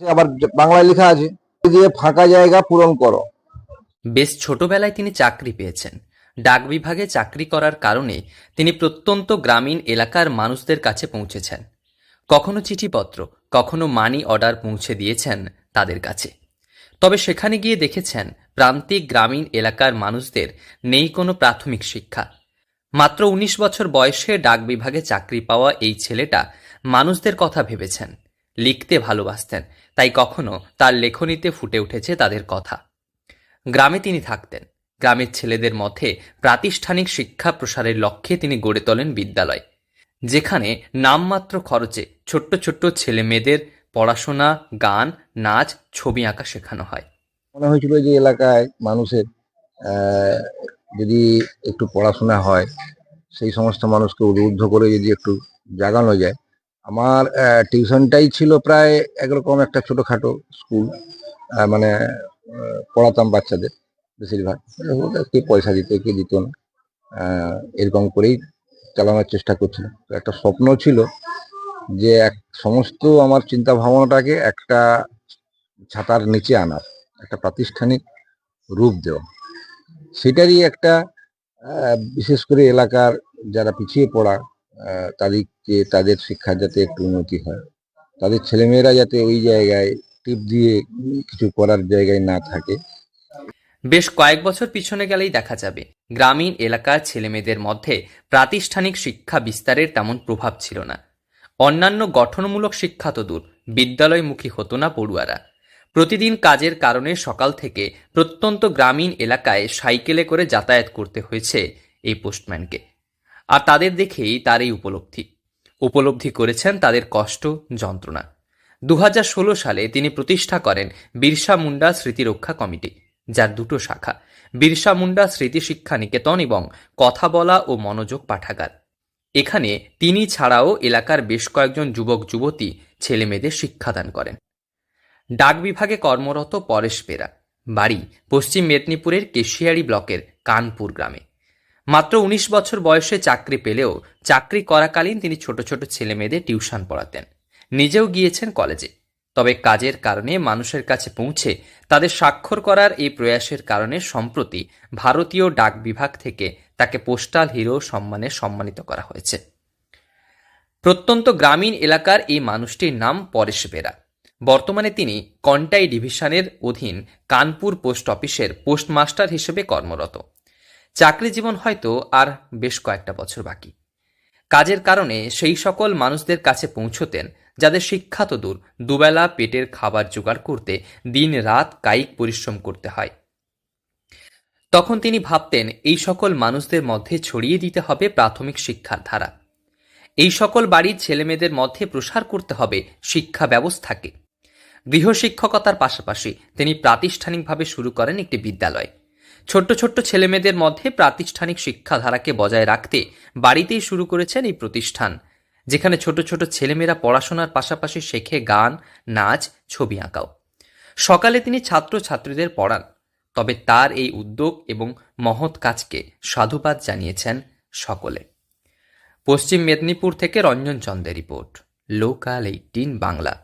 আবার বাংলায় লেখা আছে দিয়ে ফাঁকা জায়গা পূরণ করো। বেশ ছোটবেলায় তিনি চাকরি পেয়েছেন। ডাক বিভাগে চাকরি করার কারণে তিনি প্রত্যন্ত গ্রামীণ এলাকার মানুষদের কাছে পৌঁছেছেন। কখনো চিঠিপত্র, কখনো মানি অর্ডার পৌঁছে দিয়েছেন তাদের কাছে। তবে সেখানে গিয়ে দেখেছেন, প্রান্তিক গ্রামীণ এলাকার মানুষদের নেই কোনো প্রাথমিক শিক্ষা। মাত্র উনিশ বছর বয়সে ডাক বিভাগে চাকরি পাওয়া এই ছেলেটা মানুষদের কথা ভেবেছেন। লিখতে ভালোবাসতেন, তাই কখনো তার লেখনীতে ফুটে উঠেছে তাদের কথা। গ্রামে তিনি থাকতেন। গ্রামের ছেলেদের মধ্যে প্রাতিষ্ঠানিক শিক্ষা প্রসারের লক্ষ্যে তিনি গড়ে তোলেন বিদ্যালয়, যেখানে নামমাত্র খরচে ছোট্ট ছোট্ট ছেলে মেয়েদের পড়াশোনা, গান, নাচ, ছবি আঁকা শেখানো হয়। মনে হয়েছিল যে এলাকায় মানুষের যদি একটু পড়াশোনা হয়, সেই সমস্ত মানুষকে উদ্বুদ্ধ করে যদি একটু জাগানো যায় আমার টিউশনটাই ছিল প্রায় একরকম একটা ছোটখাটো স্কুল মানে পড়াতাম বাচ্চাদের বেশিরভাগ। কে পয়সা দিত, কে দিত না এরকম করেই চালানোর চেষ্টা করছিলাম। তো একটা স্বপ্ন ছিল যে এক সমস্ত আমার চিন্তা ভাবনাটাকে একটা ছাতার নিচে আনার, একটা প্রাতিষ্ঠানিক রূপ দেওয়া। সেটারই একটা বিশেষ করে এলাকার যারা পিছিয়ে পড়া তাদেরকে, তাদের শিক্ষার যাতে একটু উন্নতি হয়। তাদের ছেলেমেয়েরা যাতে ওই জায়গায় টিপ দিয়ে কিছু করার জায়গায় না থাকে। বেশ কয়েক বছর পিছনে গেলেই দেখা যাবে, গ্রামীণ এলাকার ছেলেমেয়েদের মধ্যে প্রাতিষ্ঠানিক শিক্ষা বিস্তারের তেমন প্রভাব ছিল না। অন্যান্য গঠনমূলক শিক্ষা তো দূর, বিদ্যালয়মুখী হতো না পড়ুয়ারা। প্রতিদিন কাজের কারণে সকাল থেকে প্রত্যন্ত গ্রামীণ এলাকায় সাইকেলে করে যাতায়াত করতে হয়েছে এই পোস্টম্যানকে। আর তাদের দেখেই তার এই উপলব্ধি। উপলব্ধি করেছেন তাদের কষ্ট, যন্ত্রণা। দু হাজার ষোলো সালে তিনি প্রতিষ্ঠা করেন বিরসা মুন্ডা স্মৃতিরক্ষা কমিটি, যার দুটো শাখা, বিরসা মুন্ডা স্মৃতি শিক্ষা নিকেতন এবং কথা বলা ও মনোযোগ পাঠাগার। এখানে তিনি ছাড়াও এলাকার বেশ কয়েকজন যুবক, যুবতী, ছেলেমেয়েদের শিক্ষাদান করেন। ডাক বিভাগে কর্মরত পরেশ পেরা, বাড়ি পশ্চিম মেদিনীপুরের কেশিয়ারি ব্লকের কানপুর গ্রামে। মাত্র উনিশ বছর বয়সে চাকরি পেলেও চাকরি করাকালীন তিনি ছোট ছোট ছেলে মেয়েদের টিউশন পড়াতেন। নিজেও গিয়েছেন কলেজে। তবে কাজের কারণে মানুষের কাছে পৌঁছে তাদের স্বাক্ষর করার এই প্রয়াসের কারণে সম্প্রতি ভারতীয় ডাক বিভাগ থেকে তাকে পোস্টাল হিরো সম্মানে সম্মানিত করা হয়েছে। প্রত্যন্ত গ্রামীণ এলাকার এই মানুষটির নাম পরেশ বেরা। বর্তমানে তিনি কন্টাই ডিভিশনের অধীন কানপুর পোস্ট অফিসের পোস্টমাস্টার হিসেবে কর্মরত। চাকরি জীবন হয়তো আর বেশ কয়েকটা বছর বাকি। কাজের কারণে সেই সকল মানুষদের কাছে পৌঁছতেন যাদের শিক্ষা তো দূর, দুবেলা পেটের খাবার জোগাড় করতে দিন রাত কায়িক পরিশ্রম করতে হয়। তখন তিনি ভাবতেন, এই সকল মানুষদের মধ্যে ছড়িয়ে দিতে হবে প্রাথমিক শিক্ষার ধারা। এই সকল বাড়ির ছেলেমেয়েদের মধ্যে প্রসার করতে হবে শিক্ষা ব্যবস্থাকে। গৃহশিক্ষকতার পাশাপাশি তিনি প্রাতিষ্ঠানিকভাবে শুরু করেন একটি বিদ্যালয়। ছোট্ট ছোট্ট ছেলেমেয়েদের মধ্যে প্রাতিষ্ঠানিক শিক্ষাধারাকে বজায় রাখতে বাড়িতেই শুরু করেছেন এই প্রতিষ্ঠান, যেখানে ছোট ছোট ছেলেমেয়েরা পড়াশোনার পাশাপাশি শেখে গান, নাচ, ছবি আঁকাও। সকালে তিনি ছাত্রছাত্রীদের পড়ান, তবে তার এই উদ্যোগ এবং মহৎ কাজকে সাধুবাদ জানিয়েছেন সকলে। পশ্চিম মেদিনীপুর থেকে রঞ্জন চন্দের রিপোর্ট, লোকাল এইটিন বাংলা।